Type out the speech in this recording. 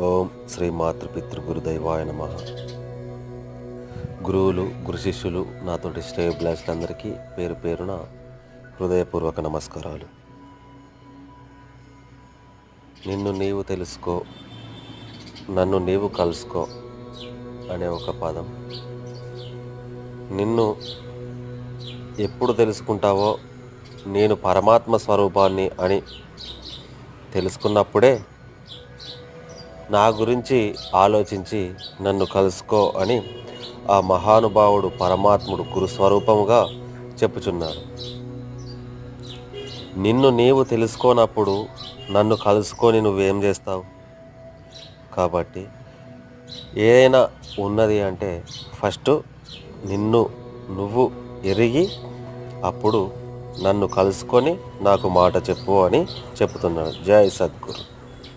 ఓం శ్రీ మాతృపితృ గురుదైవాయ నమ. గురువులు గురు శిష్యులు నాతోటి స్టే బ్లాస్లందరికీ పేరు పేరున హృదయపూర్వక నమస్కారాలు. నిన్ను నీవు తెలుసుకో నన్ను నీవు కలుసుకో అనే ఒక పదం. నిన్ను ఎప్పుడు తెలుసుకుంటావో నేను పరమాత్మ స్వరూపాన్ని అని తెలుసుకున్నప్పుడే నా గురించి ఆలోచించి నన్ను కలుసుకో అని ఆ మహానుభావుడు పరమాత్ముడు గురుస్వరూపముగా చెప్పుచున్నారు నిన్ను నీవు తెలుసుకోనప్పుడు నన్ను కలుసుకొని నువ్వేం చేస్తావు? కాబట్టి ఏదైనా ఉన్నది అంటే ఫస్ట్ నిన్ను నువ్వు ఎరిగి అప్పుడు నన్ను కలుసుకొని నాకు మాట చెప్పు అని చెప్తున్నాడు జై సద్గురు.